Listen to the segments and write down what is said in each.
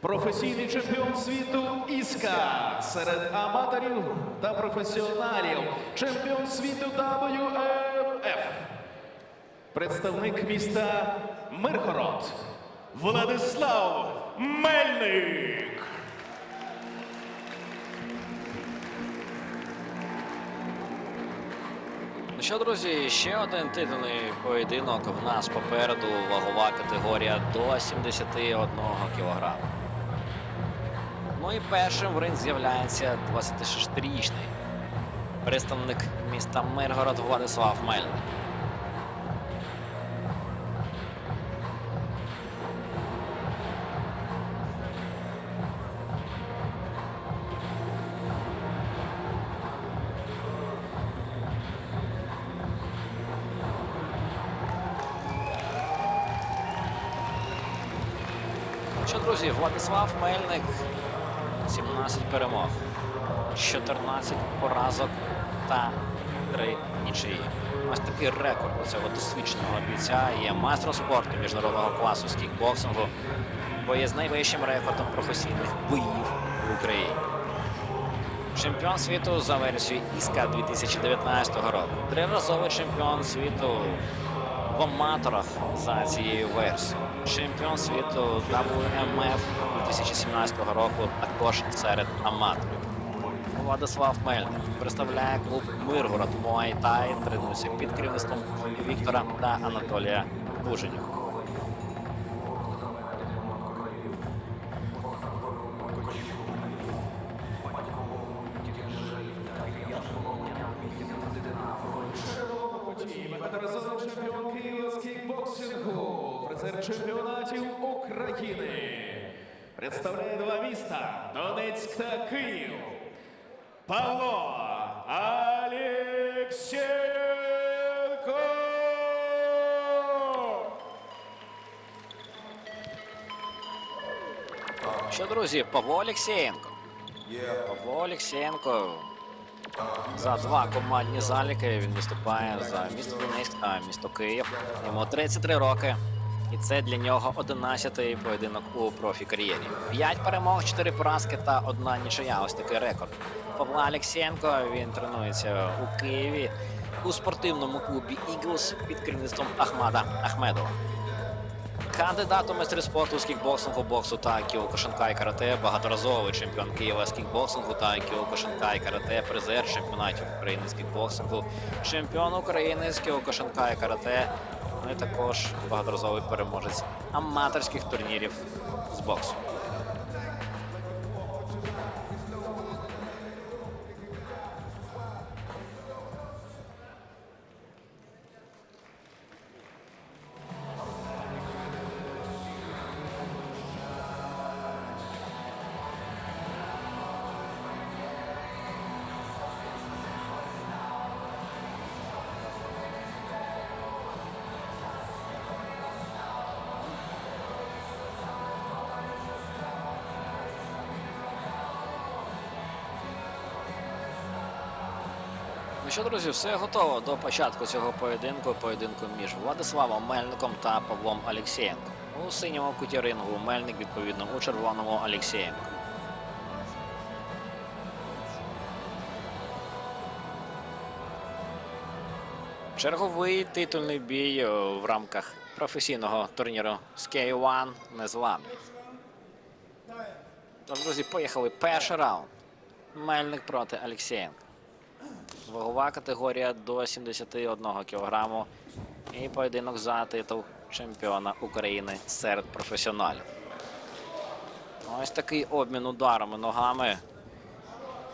Професійний чемпіон світу Іска серед аматорів та професіоналів. Чемпіон світу WMF. Представник міста Миргород. Владислав Мельник. Ну що, друзі, ще один титульний поєдинок в нас попереду вагова категорія до 71 кг. Ну і першим в ринг з'являється 26-річний представник міста Миргород Владислав Мельник. Що, друзі, Владислав Мельник 17 перемог, 14 поразок та 3 нічиї. Ось такий рекорд у цього досвідченого бійця є майстром спорту міжнародного класу з кікбоксингу, бо є з найвищим рекордом професійних боїв в Україні. Чемпіон світу за версією Іска 2019 року. Триразовий чемпіон світу в аматорах за цією версією. Чемпіон світу WMF 2017 року також серед аматорів. Владислав Мельник представляє клуб Миргород Муайтай, тренується під керівництвом Віктора та Анатолія Буженюк. Представляє два міста Донецьк та Київ. Павло Алєксєнко! Що, друзі, Павло Олексєєнко. Павло Олексєєнко за два командні заліки він виступає за місто Донецьк та місто Київ. Йому 33 роки. І це для нього 11-й поєдинок у профі-кар'єрі. 5 перемог, 4 поразки та одна нічия. Ось такий рекорд. Павла Олексєнко він тренується у Києві у спортивному клубі Eagles під керівництвом Ахмада Ахмедова. Кандидат у майстри спорту з кікбоксингу, боксу та кіокошинка і карате, багаторазовий чемпіон Києва з кікбоксингу та кіокошинка і карате, призер чемпіонатів України з кікбоксингу, чемпіон України з кіокошинка і карате, ну і також багаторазовий переможець аматорських турнірів з боксу. Ну що, друзі, все готово до початку цього поєдинку. Поєдинку між Владиславом Мельником та Павлом Алєксєєнком. У синьому куті рингу Мельник, відповідно, у червоному Алєксєєнко. Черговий титульний бій в рамках професійного турніру з K1 Незламний. Тож, друзі, поїхали. Перший раунд. Мельник проти Алєксєєнка. Вагова категорія до 71 кг. І поєдинок за титул чемпіона України серед професіоналів. Ось такий обмін ударами ногами.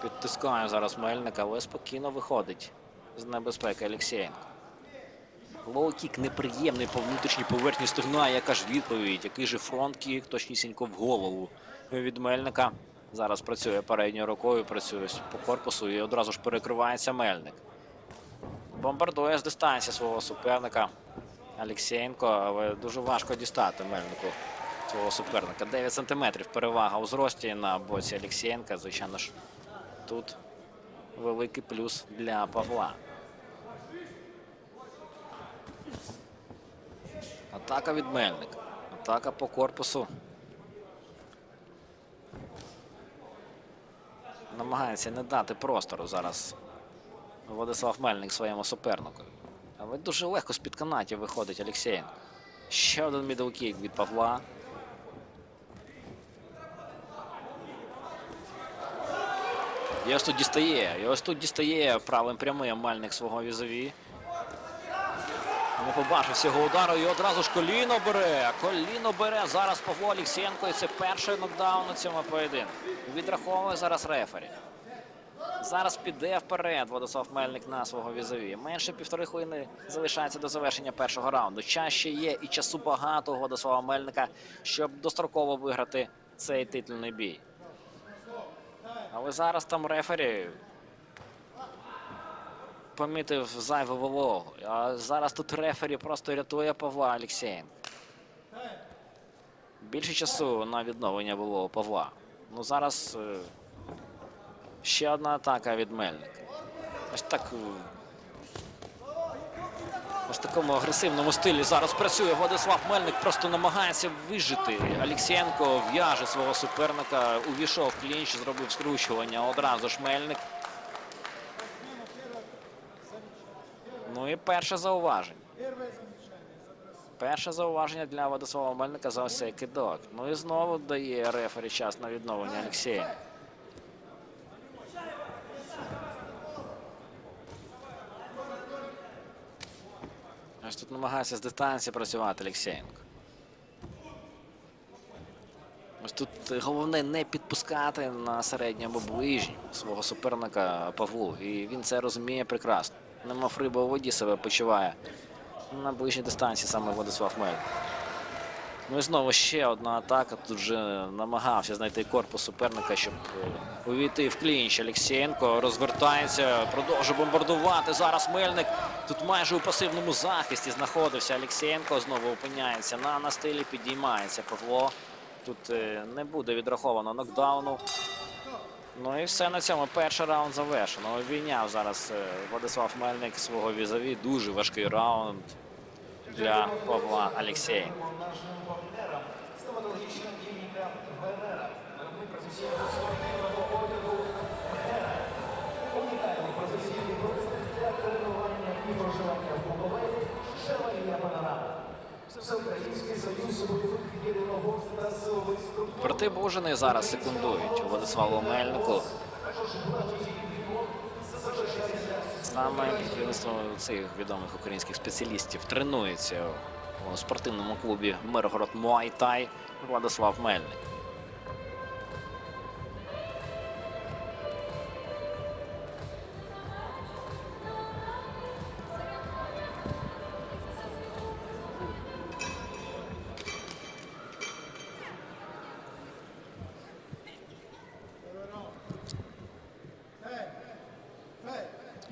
Підтискає зараз Мельника, але спокійно виходить з небезпеки Олексєєнко. Лоу-кік неприємний по внутрішній поверхні стегна. Яка ж відповідь? Який же фронт-кік точнісінько в голову від Мельника. Зараз працює передньою рукою, працює по корпусу і одразу ж перекривається Мельник. Бомбардує з дистанції свого суперника Алексєєнко, але дуже важко дістати Мельнику свого суперника. 9 сантиметрів перевага у зрості на боці Алексєєнка. Звичайно ж, тут великий плюс для Павла. Атака від Мельника. Атака по корпусу намагається не дати простору зараз Владислав Мельник своєму супернику. Але дуже легко з-під канатів виходить Олексєєнко. Ще один мідлкік від Павла. І ось тут дістає. І ось тут дістає правим прямим Мельник свого візові. Не побачив цього удару і одразу ж коліно бере. Коліно бере зараз Павло Олексієнко. І це перший нокдаун у цьому поєдинку. Відраховує зараз рефері. Зараз піде вперед Владислав Мельник на свого візові. Менше півтори хвилини залишається до завершення першого раунду. Час ще є і часу багато у Владислава Мельника, щоб достроково виграти цей титульний бій. Але зараз там рефері помітив зайву вологу. А зараз тут рефері просто рятує Павла Олексєєнка. Більше часу на відновлення було у Павла. Ну зараз е, ще одна атака від Мельника. Ось так. е, Ось такому агресивному стилі зараз працює Владислав Мельник, просто намагається вижити. Олексієнко в'яже свого суперника, увійшов клінч, зробив скручування. Одразу ж Мельник. Ну і перше зауваження. Перше зауваження для Владислава Мельника за ось цей кидок. Ну і знову дає рефері час на відновлення Олексія. Ось тут намагається з дистанції працювати Олексєєнко. Ось тут головне не підпускати на середньому ближньому свого суперника Павлу. І він це розуміє прекрасно. Немов риба у воді себе почуває на ближній дистанції саме Владислав Мельник. Ну і знову ще одна атака. Тут вже намагався знайти корпус суперника, щоб увійти в клінч. Олексієнко розвертається, продовжує бомбардувати. Зараз Мельник тут майже у пасивному захисті знаходився. Олексієнко знову опиняється на настилі, підіймається Павло. Тут е, не буде відраховано нокдауну. Ну і все на цьому. Перший раунд завершено. Обійняв зараз е, Владислав Мельник свого візові. Дуже важкий раунд для Павла партнерам стоматологічна клініка Венера. Ми професійного Бужини зараз секундують Владиславу Мельнику. Саме керівництво цих відомих українських спеціалістів тренується у спортивному клубі Миргород Муайтай Владислав Мельник.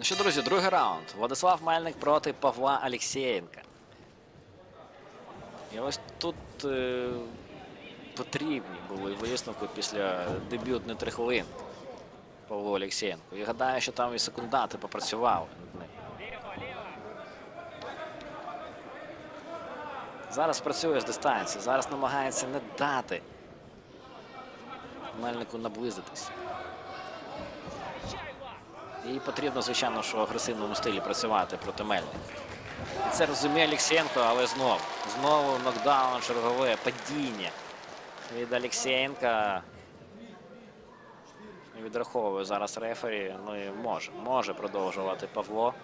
Ну що, друзі, другий раунд. Владислав Мельник проти Павла Олексєєнка. І ось тут е, потрібні були висновки після дебютної три хвилини Павлу Олексєєнку. Я гадаю, що там і секундати попрацювали над ним. Зараз працює з дистанції, зараз намагається не дати Мельнику наблизитись. І потрібно, звичайно, що в агресивному стилі працювати проти Мельника. Це розуміє Олексієнко, але знову. Знову нокдаун, чергове падіння від Олексієнка. Відраховує зараз рефері. Ну і може, може продовжувати Павло.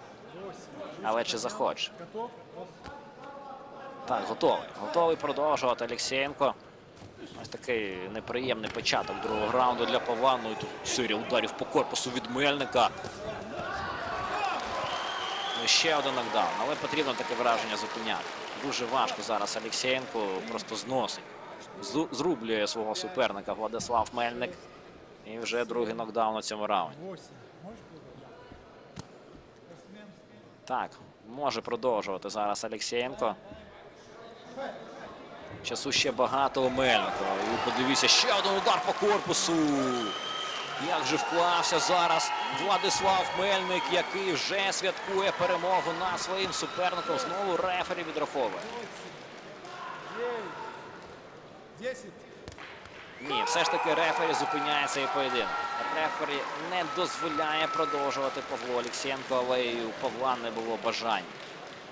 Але чи захоче? Так, готовий. Готовий продовжувати Олексієнко. Ось такий неприємний початок другого раунду для Павла. Ну і тут серія ударів по корпусу від Мельника. Ну, Ще один нокдаун, але потрібно таке враження зупиняти. Дуже важко зараз Олексієнко просто зносить. Зрублює свого суперника Владислав Мельник. І вже другий нокдаун у цьому раунді. Так, може продовжувати зараз Олексієнко. Часу ще багато у Мельника. І подивіться, ще один удар по корпусу. Як же вклався зараз Владислав Мельник, який вже святкує перемогу над своїм суперником. Знову рефері відраховує. 10. Ні, все ж таки рефері зупиняє цей поєдинок. Рефері не дозволяє продовжувати Павлу Олексієнко, але і у Павла не було бажань.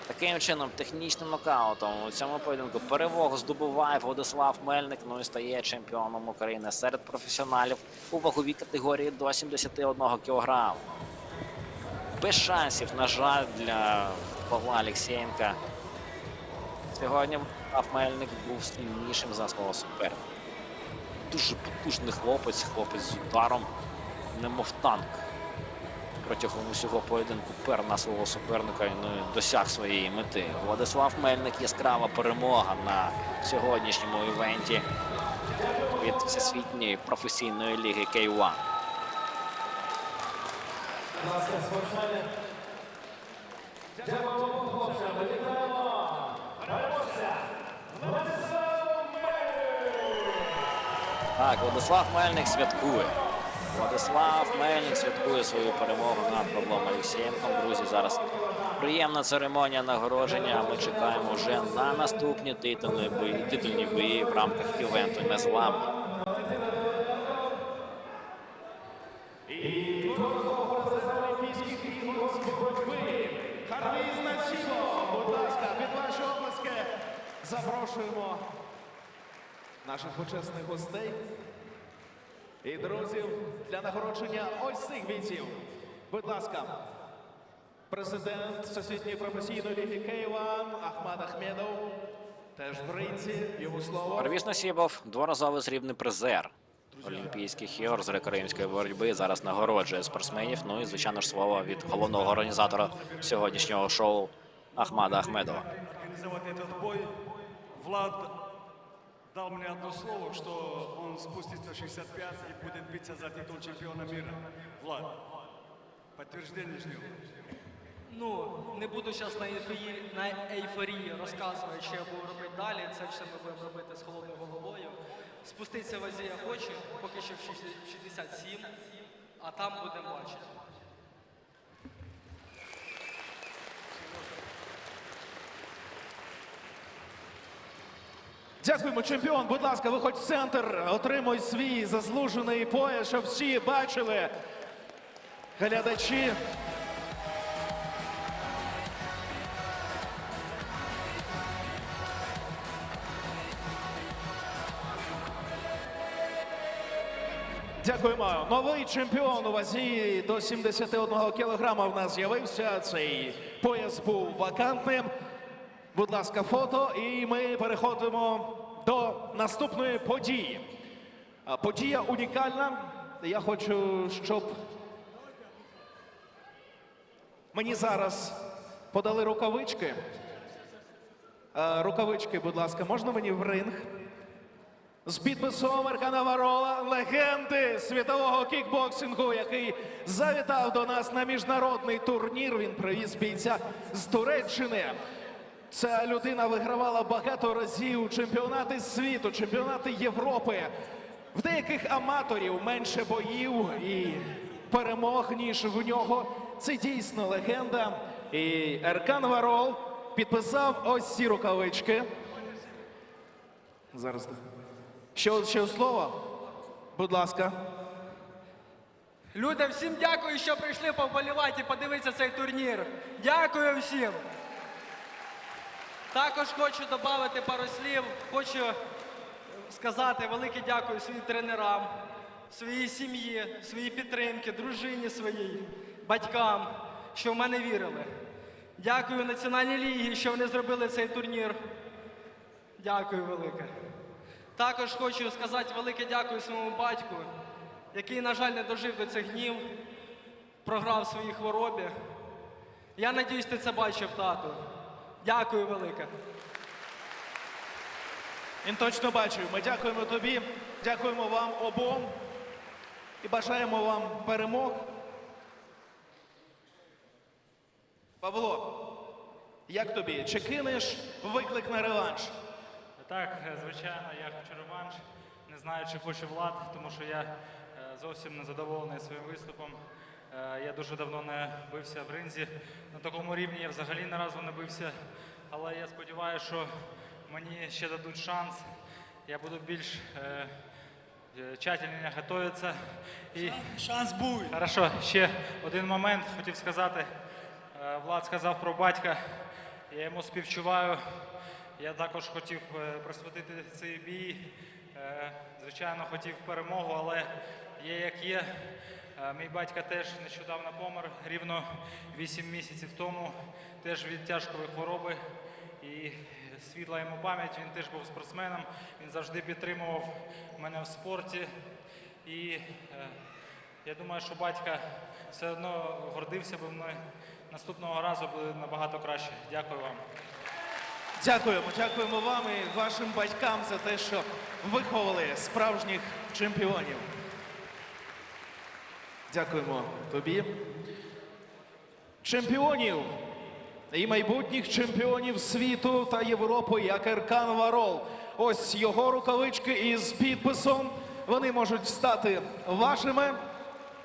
Таким чином, технічним нокаутом у цьому поєдинку перемогу здобуває Владислав Мельник. Ну і стає чемпіоном України серед професіоналів у ваговій категорії до 71 кг. Без шансів, на жаль, для Павла Олексієнка. Сьогодні Владислав Мельник був сильнішим за свого суперника. Дуже потужний хлопець, хлопець з ударом, немов танк. Протягом усього поєдинку пер на свого суперника і ну, досяг своєї мети. Владислав Мельник яскрава перемога на сьогоднішньому івенті від всесвітньої професійної ліги K1. Будь ласка, спортсмени. Дякуємо вам, хлопцям. Ми вітаємо. Переможця. Владислав Мельник. Так, Владислав Мельник святкує. Владислав Мельник святкує свою перемогу над Павлом Олексієнком. Друзі, зараз приємна церемонія нагородження. Ми чекаємо вже на наступні титульні бої, титульні бої в рамках івенту ваші обласки запрошуємо наших почесних гостей і друзів для нагородження ось цих бійців. Будь ласка, президент Всесвітньої професійної ліги Києва Ахмад Ахмедов. Теж в ринці, йому слово. Парвіз Насібов дворазовий срібний призер Олімпійських ігор з греко-римської боротьби. Зараз нагороджує спортсменів. Ну і звичайно ж слово від головного організатора сьогоднішнього шоу Ахмада Ахмедова. организовать этот бой. Влад дал мне одно слово, что он спустится в 65 и будет биться за титул чемпиона мира. Влад, подтверждение ждем. Ну, не буду зараз на ейфорії, на ейфорії розказувати, що я буду робити далі. Це все ми будемо робити з холодною головою. Спуститися в вазі я хочу, поки що в 67, а там будемо бачити. Дякуємо, чемпіон. Будь ласка, виходь в центр, отримуй свій заслужений пояс, щоб всі бачили. Глядачі. Дякуємо. Новий чемпіон у вазі до 71 кілограма в нас з'явився. Цей пояс був вакантним. Будь ласка, фото, і ми переходимо до наступної події. Подія унікальна. Я хочу, щоб мені зараз подали рукавички. Рукавички, будь ласка, можна мені в ринг? З підписом Аркана Варола, легенди світового кікбоксингу, який завітав до нас на міжнародний турнір. Він привіз бійця з Туреччини. Ця людина вигравала багато разів чемпіонати світу, чемпіонати Європи. В деяких аматорів менше боїв і перемог, ніж в нього. Це дійсно легенда. І Еркан Варол підписав ось ці рукавички. Зараз. Ще, ще слово? Будь ласка. Люди, всім дякую, що прийшли повболівати і подивитися цей турнір. Дякую всім. Також хочу додати пару слів. Хочу сказати велике дякую своїм тренерам, своїй сім'ї, своїй підтримки, дружині своїй, батькам, що в мене вірили. Дякую Національній лігі, що вони зробили цей турнір. Дякую велике. Також хочу сказати велике дякую своєму батьку, який, на жаль, не дожив до цих днів, програв своїй хворобі. Я надіюсь, ти це бачив, тату. Дякую велике. Він точно бачив. Ми дякуємо тобі, дякуємо вам обом і бажаємо вам перемог. Павло, як тобі? Чи кинеш виклик на реванш? Так, звичайно, я хочу реванш. Не знаю, чи хоче влад, тому що я е, зовсім не задоволений своїм виступом. Е, Я дуже давно не бився в ринзі. На такому рівні я взагалі ні разу не бився. Але я сподіваюся, що мені ще дадуть шанс. Я буду більш е, е, тщательно готуються. І Шанс будет. Хорошо, ще один момент хотів сказати. Е, Влад сказав про батька. Я йому співчуваю. Я також хотів присвятити цей бій. Звичайно, хотів перемогу, але є як є. Е, Мій батько теж нещодавно помер, рівно 8 місяців тому, теж від тяжкої хвороби. І світла йому пам'ять, він теж був спортсменом, він завжди підтримував мене в спорті. І е, я думаю, що батька все одно гордився би мною. Наступного разу буде набагато краще. Дякую вам. Дякуємо, дякуємо вам і вашим батькам за те, що виховали справжніх чемпіонів. Дякуємо тобі. Чемпіонів і майбутніх чемпіонів світу та Європи, як Еркан Варол. Ось його рукавички із підписом. Вони можуть стати вашими.